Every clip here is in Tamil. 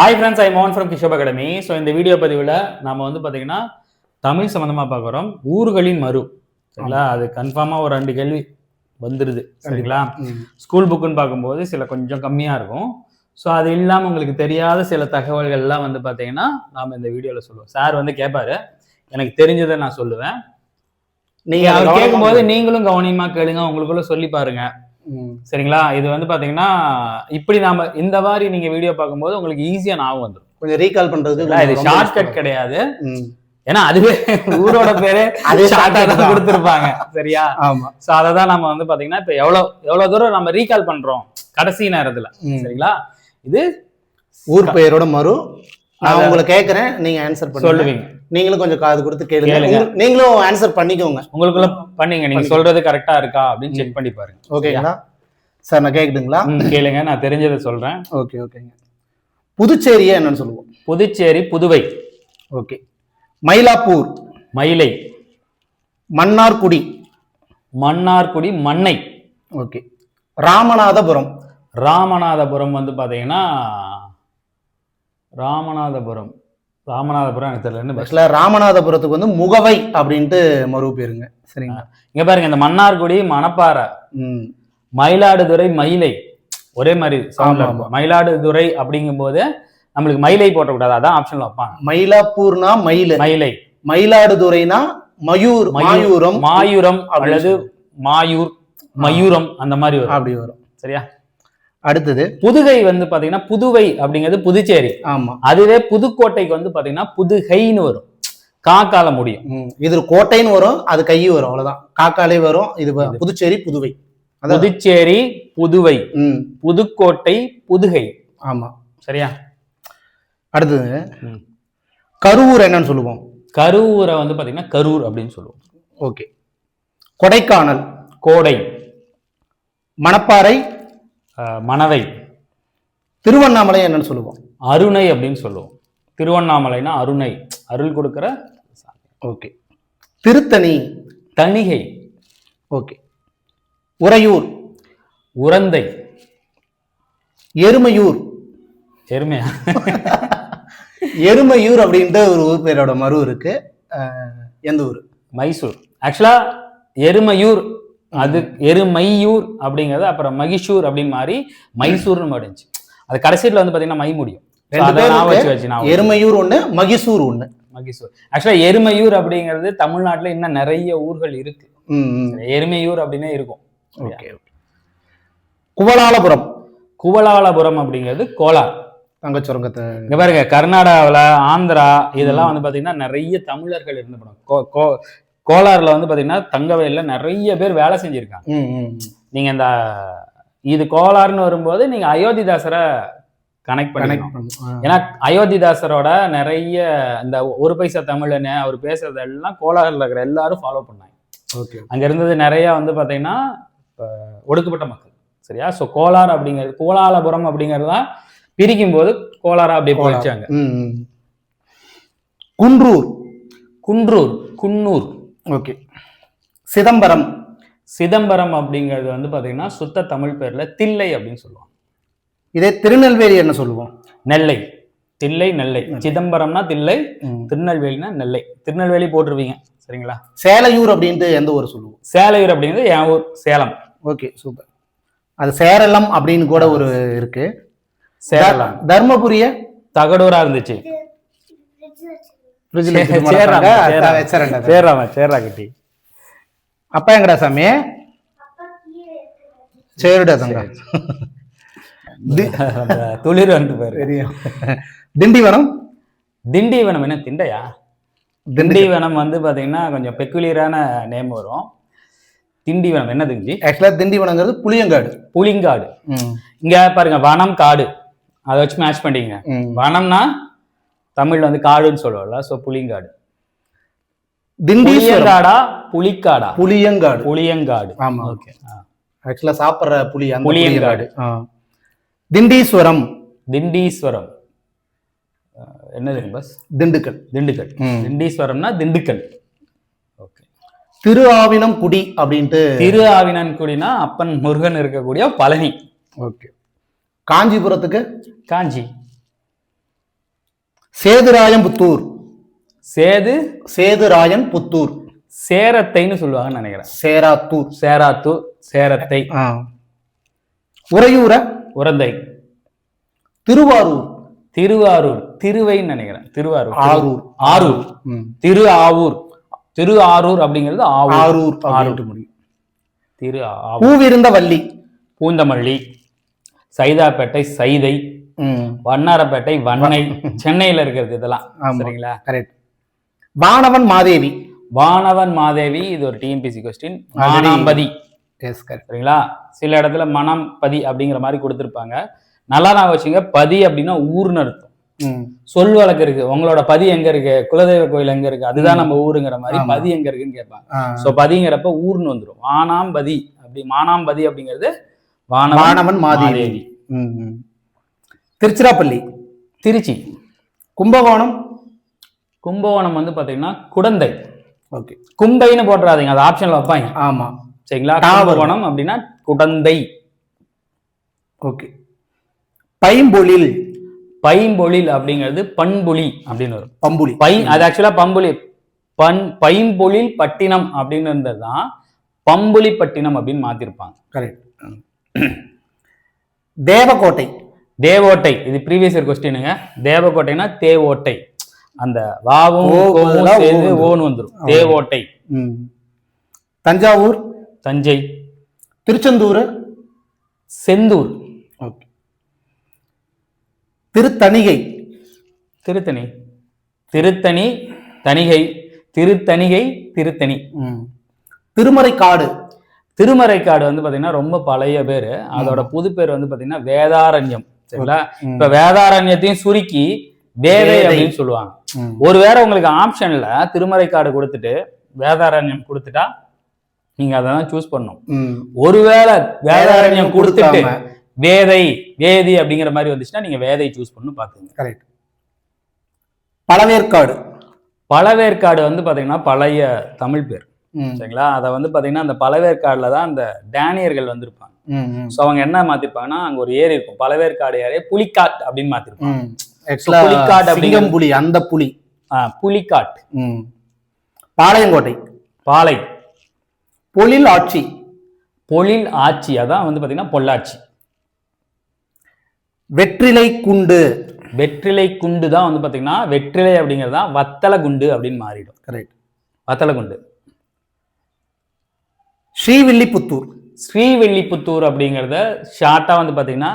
ஹாய் ஃப்ரெண்ட்ஸ் ஐ மோகன் ஃப்ரம் கிஷோப் அகாடமி ஸோ இந்த வீடியோ பதிவில் நம்ம வந்து பார்த்தீங்கன்னா தமிழ் சம்மந்தமாக பார்க்குறோம் ஊர்களின் மறு. சரிங்களா? அது கன்ஃபார்மாக ஒரு ரெண்டு கேள்வி வந்துடுது சரிங்களா? ஸ்கூல் புக்குன்னு பார்க்கும்போது சில கொஞ்சம் கம்மியாக இருக்கும். ஸோ அது இல்லாமல் உங்களுக்கு தெரியாத சில தகவல்கள்லாம் வந்து பார்த்தீங்கன்னா நாம் இந்த வீடியோவில் சொல்லுவோம். சார் வந்து கேட்பாரு எனக்கு தெரிஞ்சதை நான் சொல்லுவேன். நீங்க அவர் அதை கேட்கும்போது நீங்களும் கவனமா கேளுங்க. உங்களுக்குள்ள சொல்லி பாருங்க. ம். சரிங்களா? இது வந்து பாத்தீங்கன்னா இப்படி நாம இந்த மாதிரி நீங்க வீடியோ பார்க்கும்போது உங்களுக்கு ஈஸியா ஞாபகம் வந்துடும் கொஞ்சம் ரீகால் பண்றதுக்கு இது ஷார்ட் கட் கிடையாது. ஏன்னா அதுவே ஊரோட பேரே அதே ஷார்ட்டா தான். கொடுத்துருப்பாங்க. சரியா? ஆமா. சோ அதை தான் நம்ம வந்து பாத்தீங்கன்னா இப்ப எவ்வளவு எவ்வளவு தூரம் நம்ம ரீகால் பண்றோம் கடைசி நேரத்துல. சரிங்களா? இது ஊர் பெயரோட மறு நான் உங்களை கேக்குறேன் நீங்க ஆன்சர் பண்ணுங்க. சொல்லுவீங்க. நீங்களும் கொஞ்சம் காது கொடுத்து கேளுங்க. நீங்களும் ஆன்சர் பண்ணிக்கோங்க. உங்களுக்குள்ள பண்ணீங்க. நீங்க. சொல்றது கரெக்டா இருக்கா அப்படின்னு செக். பண்ணி பாருங்க. ஓகேங்களா சார் நான் கேக்குதுங்களா? கேளுங்க. நான் தெரிஞ்சதை சொல்றேன். ஓகே ஓகேங்க புதுச்சேரியை என்னன்னு சொல்லுவோம். புதுச்சேரி புதுவை. ஓகே மயிலாப்பூர். மயிலை. மன்னார்குடி. மன்னார்குடி மண்ணை. ஓகே ராமநாதபுரம். ராமநாதபுரம் வந்து பாத்தீங்கன்னா ராமநாதபுரம். ராமநாதபுரம் எனக்கு தெரியல. ஆக்சுவலா ராமநாதபுரத்துக்கு வந்து முகவை அப்படின்ட்டு மறு பேருங்க சரிங்களா இங்க பாருங்க இந்த மன்னார்குடி மணப்பாறை மயிலாடுதுறை மயிலை. ஒரே மாதிரி. மயிலாடுதுறை அப்படிங்கும்போது நம்மளுக்கு மயிலை போட்டக்கூடாது அதான் ஆப்ஷன்ல வைப்பாங்க. மயிலாப்பூர்னா மயிலு. மயிலை. மயிலாடுதுறைனா மயூர் மயூர், மாயூரம் மாயூரம் அல்லது மாயூர் மயூரம் அந்த மாதிரி வரும். அப்படி வரும். சரியா? அடுத்தது புதுகை வந்து பாத்தீங்கன்னா புதுவை அப்படிங்கிறது புதுச்சேரி. ஆமா. அதுவே புதுக்கோட்டைக்கு வந்து பாத்தீங்கன்னா புதுகைன்னு வரும். காக்கால முடியும். இது கோட்டைன்னு வரும் அது கை வரும் அவ்வளவுதான். காக்காலே வரும் இது புதுச்சேரி புதுவை. புதுச்சேரி புதுவை. புதுக்கோட்டை புதுகை. ஆமா. சரியா? அடுத்தது. கரூர் என்னன்னு சொல்லுவோம். கரூரை வந்து பாத்தீங்கன்னா கரூர் அப்படின்னு சொல்லுவோம். ஓகே. கொடைக்கானல். கோடை. மணப்பாறை மணவை. திருவண்ணாமலை என்னன்னு சொல்லுவோம். அருணை அப்படின்னு சொல்லுவோம். திருவண்ணாமலைனா அருணை அருள் கொடுக்கிற ஓகே. திருத்தணி. தணிகை. ஓகே. உறையூர். உரந்தை. எருமையூர். எருமையா? எருமையூர் அப்படின்ட்டு ஒரு ஊர் பேரோட மறு இருக்கு எந்த ஊர்? மைசூர். ஆக்சுவலா எருமையூர் அது எருமையூர் அப்படிங்கிறது அப்புறம் மகிஷூர் அப்படின்னு மாறி மைசூர்னு மாறிடுச்சு அது கடைசியில் வந்து பாத்தீங்கன்னா மை முடியும் எருமையூர் ஒண்ணு மகிசூர் ஒண்ணு. மகிஷூர். ஆக்சுவலா எருமையூர் அப்படிங்கிறது தமிழ்நாட்டுல இன்னும் நிறைய ஊர்கள் இருக்கு. எருமையூர் அப்படின்னே இருக்கும். குவலாலபுரம். குவலாலபுரம் அப்படிங்கிறது கோலார். தங்கச் சுரங்கத்தை. இங்க பாருங்க கர்நாடகாவில் ஆந்திரா இதெல்லாம் வந்து பாத்தீங்கன்னா நிறைய தமிழர்கள் இருந்து படம் கோ கோ கோலார்ல வந்து பாத்தீங்கன்னா தங்கவயல்ல நிறைய பேர் வேலை செஞ்சிருக்காங்க. நீங்க இந்த இது கோலார்னு வரும்போது நீங்க அயோத்திதாசரை கனெக்ட். ஆ. ஏன்னா அயோத்திதாசரோட நிறைய இந்த ஒரு பைசா தமிழன்னு அவர் பேசுறது எல்லாம் கோலாரில் இருக்கிற எல்லாரும் ஃபாலோ பண்ணாங்க ஓகே அங்க இருந்தது நிறைய வந்து பாத்தீங்கன்னா ஒடுக்கப்பட்ட மக்கள் சரியா ஸோ கோலார் அப்படிங்கிறது கோலாலபுரம் அப்படிங்கிறதுலாம் பிரிக்கும் போது கோலாரா அப்படி கோலார். போயிடுச்சாங்க. குன்றூர் குன்றூர் குன்னூர் ஓகே. சிதம்பரம். சிதம்பரம் அப்படிங்கிறது வந்து பாத்தீங்கன்னா சுத்த தமிழ் பேர்ல தில்லை அப்படின்னு சொல்லுவாங்க. இதே திருநெல்வேலி என்ன சொல்லுவோம்? நெல்லை. தில்லை நெல்லை. சிதம்பரம்னா தில்லை. திருநெல்வேலினா நெல்லை. திருநெல்வேலி போட்டுருவீங்க சரிங்களா? சேலையூர் அப்படின்ட்டு எந்த ஊர் சொல்லுவோம்? சேலையூர் அப்படிங்கிறது என் ஊர் சேலம். Okay super. அது சேரளம் அப்படின்னு கூட ஒரு இருக்கு. சேரலாம் தர்மபுரிய? தகடூரா இருந்துச்சு. அப்பா எங்கடா சாமி? சரிடா தங்க துளிர் வந்து பாரு தெரியும். திண்டிவனம் திண்டிவனம் என்ன திண்டையா? திண்டி. திண்டிவனம் வந்து பாத்தீங்கன்னா கொஞ்சம் பெக்குலியரான நேம் வரும். திண்டிவனம் என்ன திண்டி? ஆக்சுவலா திண்டிவனங்கிறது புளியங்காடு. புலிங்காடு ம். இங்க பாருங்க வனம் காடு. அதை வச்சு மேட்ச் பண்ணிங்க ம். வனம்னா தமிழ்ல வந்து காடுன்னு சொல்லுவோம்ல திண்டீஸ்வரம். புளியங்காடா புலிக்காடா புளியங்காடு. புளியங்காடு. ஆமா. ஓகே ஆக்சுவலா சாப்பிடுற புளி புளியங்காடு. திண்டீஸ்வரம். திண்டீஸ்வரம். என்னது பஸ் திண்டுக்கல். திண்டுக்கல். திண்டீஸ்வரம்னா திண்டுக்கல். ஓகே திரு ஆவினம் குடி அப்படின்ட்டு திரு ஆவினன்குடினா அப்பன் முருகன் இருக்கக்கூடிய பழனி. ஓகே காஞ்சிபுரத்துக்கு? காஞ்சி. சேதுராயம்புத்தூர். சேது? சேதுராயன் புத்தூர் சேரத்தைன்னு சொல்லுவாங்கன்னு நினைக்கிறேன். சேராத்தூர். சேராத்தூர் சேரத்தை. உறையூர. உரந்தை. திருவாரூர். திருவாரூர் திருவைன்னு நினைக்கிறேன். திருவாரூர். ஆரூர். ஆரூர். திரு ஆவூர். திரு ஆரூர் அப்படிங்கிறது ஆரூர் அப்படின்ட்டு முடியும். திரு பூவிருந்த வள்ளி பூந்தமல்லி. சைதாப்பேட்டை சைதை. வண்ணாரப்பேட்டை வண்ணை சென்னையில இருக்கிறது இதெல்லாம். சரிங்களா? கரெக்ட் வானவன் மாதேவி. வானவன் மாதேவி இது ஒரு டிஎன்பிசி கொஸ்டின் மானாம்பதி. சரிங்களா? சில இடத்துல மனம் பதி அப்படிங்கிற மாதிரி கொடுத்துருப்பாங்க. நல்லா நான் வச்சுங்க பதி அப்படின்னா ஊர்னு அர்த்தம். சொல் வழக்கு இருக்கு. உங்களோட பதி எங்க இருக்கு? குலதெய்வ கோயில் எங்க இருக்கு? அதுதான் நம்ம ஊருங்கிற மாதிரி. பதி எங்க இருக்குன்னு கேட்பாங்க. சோ பதிங்கிறப்ப ஊர்னு வந்துரும். வானாம்பதி அப்படி மானாம்பதி அப்படிங்கிறது வானவன் மாதேவி. திருச்சிராப்பள்ளி திருச்சி. கும்பகோணம்? கும்பகோணம் வந்து பாத்தீங்கன்னா குடந்தை. ஓகே. கும்பைன்னு போட்டுறாதீங்க அது ஆப்ஷன்ல வைப்பாங்க. ஆமா. சரிங்களா. கும்பகோணம் அப்படின்னா குடந்தை. ஓகே. பைம்பொழில். பைம்பொழில் அப்படிங்கிறது பண்புலி அப்படின்னு வரும். பம்புலி. பை அது ஆக்சுவலா பம்புலி. பண் பைம்பொழில் பட்டினம் அப்படின்னு இருந்தது தான் பம்புலி பட்டினம் அப்படின்னு மாத்திருப்பாங்க. கரெக்ட் தேவக்கோட்டை. தேவோட்டை இது ப்ரீவியஸ் இயர் கொஸ்டினுங்க தேவக்கோட்டைனா தேவோட்டை. அந்த வாவும் சேர்ந்து. ஓன்னு வந்துரும். தேவோட்டை. தஞ்சாவூர். தஞ்சை. திருச்செந்தூர். செந்தூர். ஓகே. திருத்தணிகை. திருத்தணி. திருத்தணி தணிகை. திருத்தணிகை திருத்தணி. திருமறைக்காடு. திருமறைக்காடு வந்து பாத்தீங்கன்னா ரொம்ப பழைய பேரு. அதோட புது பேர் வந்து பாத்தீங்கன்னா வேதாரண்யம். சரிங்களா. இப்ப வேதாரண்யத்தையும் சுருக்கி வேதை. அப்படின்னு சொல்லுவாங்க. ஒருவேளை உங்களுக்கு ஆப்ஷன்ல திருமறைக்காடு கொடுத்துட்டு வேதாரண்யம் கொடுத்துட்டா நீங்க அதை தான் சூஸ் பண்ணணும் ம். ஒருவேளை வேதாரண்யம் கொடுத்துட்டு. வேதை வேதி அப்படிங்கிற மாதிரி வந்துச்சுன்னா நீங்க வேதை சூஸ் பண்ணு பாத்துங்க கரெக்ட் பழவேற்காடு பழவேற்காடு வந்து பாத்தீங்கன்னா பழைய தமிழ் பேர். சரிங்களா அதை வந்து பாத்தீங்கன்னா அந்த பழவேற்காடுல தான் அந்த டேனியர்கள் வந்திருப்பாங்க. ஸோ அவங்க என்ன மாத்திருப்பாங்கன்னா அங்க ஒரு ஏரி இருக்கும். பழவேற்காடு ஏரி புலிக்காட் அப்படின்னு மாத்திருப்பாங்க. புலிக்காடு புலி அந்த புலி. புலிக்காட். பாளையங்கோட்டை. பாலை பொழில் ஆட்சி. பொழில் ஆட்சி அதான் வந்து பாத்தீங்கன்னா பொள்ளாச்சி. வெற்றிலை குண்டு. வெற்றிலை குண்டு தான் வந்து பாத்தீங்கன்னா வெற்றிலை அப்படிங்கிறது தான் வத்தல குண்டு அப்படின்னு மாறிடும். கரெக்ட் வத்தல குண்டு. ஸ்ரீவில்லிபுத்தூர். ஸ்ரீவில்லிபுத்தூர் அப்படிங்கிறத ஷார்ட்டா வந்து பாத்தீங்கன்னா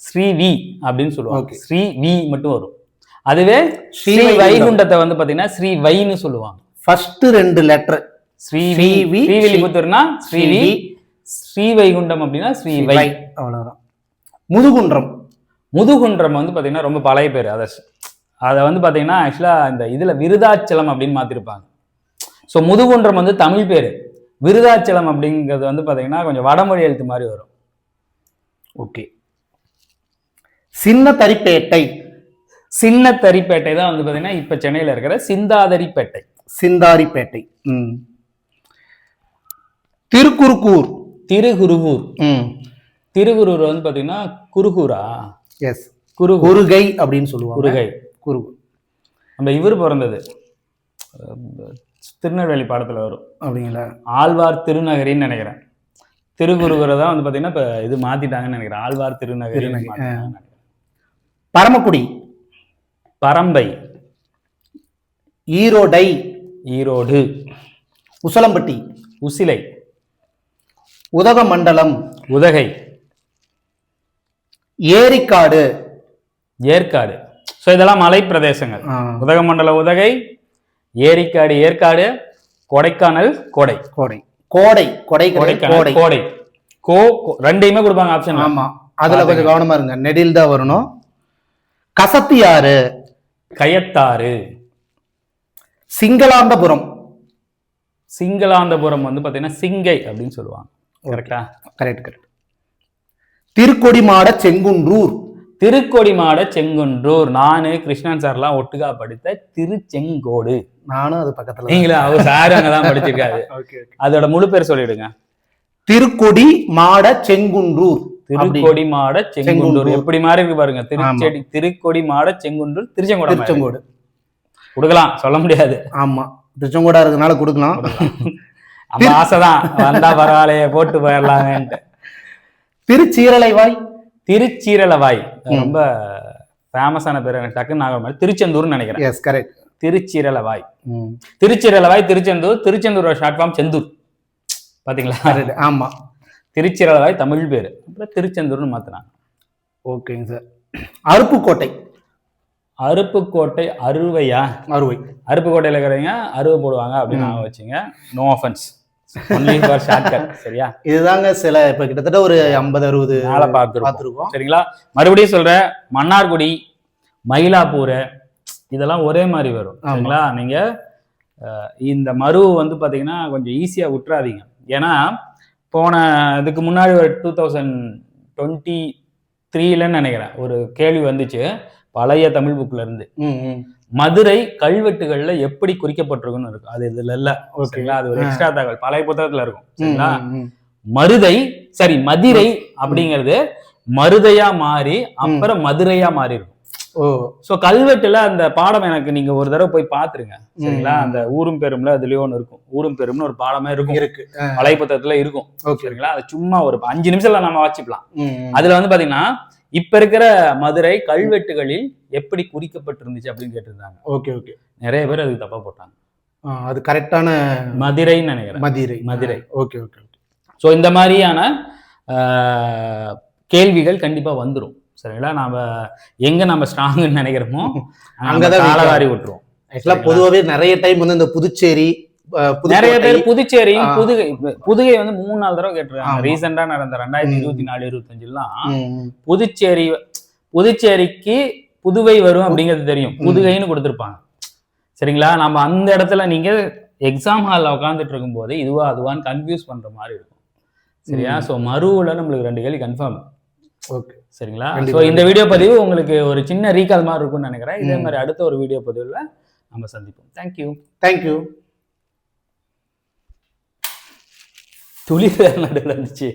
ஸ்ரீ வி அப்படின்னு சொல்லுவாங்க. ஸ்ரீ வி மட்டும் வரும். அதுவே ஸ்ரீ. வைகுண்டத்தை வந்து பாத்தீங்கன்னா ஸ்ரீ வைன்னு சொல்லுவாங்க. ஃபர்ஸ்ட் ரெண்டு லெட்டர் ஸ்ரீ வி வி, ஸ்ரீவில்லிபுத்தூர்னா ஸ்ரீ வி ஸ்ரீ வைகுண்டம் அப்படின்னா ஸ்ரீ வை. அவ்வளவுதான். முதுகுன்றம். முதுகுன்றம் வந்து பாத்தீங்கன்னா ரொம்ப பழைய பேர். அதை அதை வந்து பாத்தீங்கன்னா ஆக்சுவலா இந்த இதுல விருதாச்சலம் அப்படின்னு மாத்திருப்பாங்க. ஸோ முதுகுன்றம் வந்து தமிழ் பேர். விருதாச்சலம் அப்படிங்கிறது வந்து பாத்தீங்கன்னா கொஞ்சம் வடமொழி எழுத்து மாதிரி வரும். ஓகே. சின்ன தரிப்பேட்டை சின்ன தரிப்பேட்டை தான் வந்து பாத்தீங்கன்னா இப்ப சென்னையில இருக்கிற சிந்தாதரிப்பேட்டை. சிந்தாரிப்பேட்டை. ம். திருக்குறுக்கூர் திருகுருகூர். ம். திருகுருகூர் வந்து பாத்தீங்கன்னா குருகூரா? எஸ் குருகூர். குருகை அப்படின்னு சொல்லுவாங்க. குருகை குருகு நம்ம இவர் பிறந்தது. திருநெல்வேலி பாடத்துல வரும். அப்படிங்களா? ஆழ்வார் திருநகரின்னு நினைக்கிறேன். திருக்குறுகுரை தான் வந்து பாத்தீங்கன்னா இப்ப இது மாத்திட்டாங்கன்னு நினைக்கிறேன். ஆழ்வார் திருநகரி திருநகரி, பரமக்குடி பரம்பை ஈரோடை ஈரோடு உசலம்பட்டி உசிலை உதகமண்டலம் உதகை ஏரிக்காடு ஏற்காடு. ஸோ இதெல்லாம் மலை பிரதேசங்கள் உதகமண்டல உதகை ஏரிக்காடு ஏற்காடு கொடைக்கானல் கோடை. கோடை. கோடை கொடை கொடைக்கானல் கோடை. கோடை. கோ ரெண்டையுமே கொடுப்பாங்க ஆப்ஷன் ஆமா. அதுல கொஞ்சம் கவனமா இருங்க. நெடில் தான் வரணும். கசத்தியாறு கயத்தாறு. சிங்களாந்தபுரம். சிங்களாந்தபுரம் வந்து பாத்தீங்கன்னா சிங்கை அப்படின்னு சொல்லுவாங்க. கரெக்டா கரெக்ட் கரெக்ட் திருக்கொடிமாட செங்குன்றூர். திருக்கொடிமாட செங்குன்றூர். நானு கிருஷ்ணன் சார்லாம் ஒட்டுக்கா படித்த திருச்செங்கோடு. நானும் அது பக்கத்துல நீங்களா அவர் சார் அங்கதான் படிச்சிருக்காரு. அதோட முழு பேர் சொல்லிடுங்க. திருக்கொடி மாட செங்குன்றூர் திருக்கொடி மாட செங்குன்றூர். எப்படி மாறி இருக்கு பாருங்க. திருச்செடி திருக்கொடி மாட செங்குன்றூர் திருச்செங்கோட திருச்செங்கோடு. கொடுக்கலாம். சொல்ல முடியாது. ஆமா. திருச்செங்கோடா இருக்கனால கொடுக்கலாம். நம்ம ஆசைதான். வந்தா பரவாயில்லையே போட்டு போயிடலாமேன்ட்டு. திருச்சீரலைவாய். திருச்சீரலவாய். ரொம்ப ஃபேமஸான பேர் எனக்கு டக்குன்னு ஆகிற மாதிரி திருச்செந்தூர்னு நினைக்கிறேன். Yes correct Thiruchiralavai. Thiruchiralavai Tiruchendur Tiruchendur short form Sendur. பாத்தீங்களா? கரெக்ட். ஆமா. திருச்சிரலவாய் தமிழ் பேர். அப்புறம் திருச்செந்தூர்னு மாத்தினாங்க ஓகேங்க சார். அருப்புக்கோட்டை. அருப்புக்கோட்டை அறுவையா அறுவை அருப்புக்கோட்டையில இருக்கிறவங்க அருவை போடுவாங்க அப்படின்னு நான் வச்சுங்க. நோ ஆஃபென்ஸ் சரியா? இதுதாங்க சில இப்ப கிட்டத்தட்ட ஒரு ஐம்பது அறுபது பார்த்துருக்கோம். சரிங்களா? மறுபடியும் சொல்றேன். மன்னார்குடி மயிலாப்பூர் இதெல்லாம் ஒரே மாதிரி வரும். சரிங்களா? நீங்க இந்த மரு வந்து பாத்தீங்கன்னா கொஞ்சம் ஈஸியா விட்டுறாதீங்க ஏன்னா போன இதுக்கு முன்னாடி ஒரு டூ தௌசண்ட் டுவெண்ட்டி த்ரீலன்னு நினைக்கிறேன். ஒரு கேள்வி வந்துச்சு. பழைய தமிழ் புக்ல இருந்து. மதுரை கல்வெட்டுகள்ல எப்படி குறிக்கப்பட்டிருக்குன்னு இருக்கும் அது இதுல இல்ல. ஓகே. சரிங்களா? அது ஒரு எக்ஸ்ட்ரா தகவல். பழைய புத்தகத்துல இருக்கும். சரிங்களா. மருதை சரி மதிரை அப்படிங்கிறது மருதையா மாறி அப்புறம் மதுரையா மாறி இருக்கும். ஓ. சோ கல்வெட்டுல அந்த பாடம் எனக்கு நீங்க ஒரு தடவை போய் பாத்துருங்க சரிங்களா. அந்த ஊரும் பெரும்ல அதுலயும் ஒண்ணு இருக்கும். ஊரும் பெரும்னு ஒரு பாடமே இருக்கும். இருக்கு. பழைய புத்தகத்துல இருக்கும். சரிங்களா? அது சும்மா ஒரு அஞ்சு நிமிஷத்துல நம்ம வாசிக்கலாம். அதுல வந்து பாத்தீங்கன்னா இப்ப இருக்கிற மதுரை கல்வெட்டுகளில் எப்படி குறிக்கப்பட்டிருந்துச்சு அப்படின்னு கேட்டிருந்தாங்க. Okay okay. நிறைய பேர் அதுக்கு தப்பா போட்டாங்க. அது கரெக்டான மதுரைன்னு நினைக்கிறேன். Madirai. Madurai. Okay okay okay. So இந்த மாதிரியான கேள்விகள் கண்டிப்பா வந்துரும். சரிங்களா நாம எங்க நம்ம ஸ்ட்ராங்னு நினைக்கிறோமோ weak ஆ காலவாரி விட்டுருவோம் ஆக்சுவலா பொதுவாகவே நிறைய டைம் வந்து இந்த புதுச்சேரி நிறைய பேர் புதுச்சேரி ஆ. புதுகை புதுகை வந்து மூணு நாலு தடவை கேட்டிருக்காங்க. ரீசெண்டா நடந்த ரெண்டாயிரத்தி. இருபத்தி நாலு இருபத்தஞ்சுலாம். புதுச்சேரி புதுச்சேரிக்கு புதுவை வரும் அப்படிங்கிறது தெரியும். புதுகைன்னு கொடுத்துருப்பாங்க சரிங்களா நம்ம அந்த இடத்துல நீங்க எக்ஸாம் ஹாலில் உட்காந்துட்டு இருக்கும்போது இதுவா அதுவான்னு கன்ஃபியூஸ் பண்ற மாதிரி இருக்கும் சரியா. ஸோ மறுவில் நம்மளுக்கு ரெண்டு கேள்வி கன்ஃபார்ம் ஓகே சரிங்களா. ஸோ இந்த வீடியோ பதிவு உங்களுக்கு ஒரு சின்ன ரீகால் மாதிரி இருக்கும்னு நினைக்கிறேன். இதே. மாதிரி அடுத்த ஒரு வீடியோ பதிவில் நம்ம சந்திப்போம். தேங்க்யூ தேங்க்யூ துளி நடுவில் இருந்துச்சு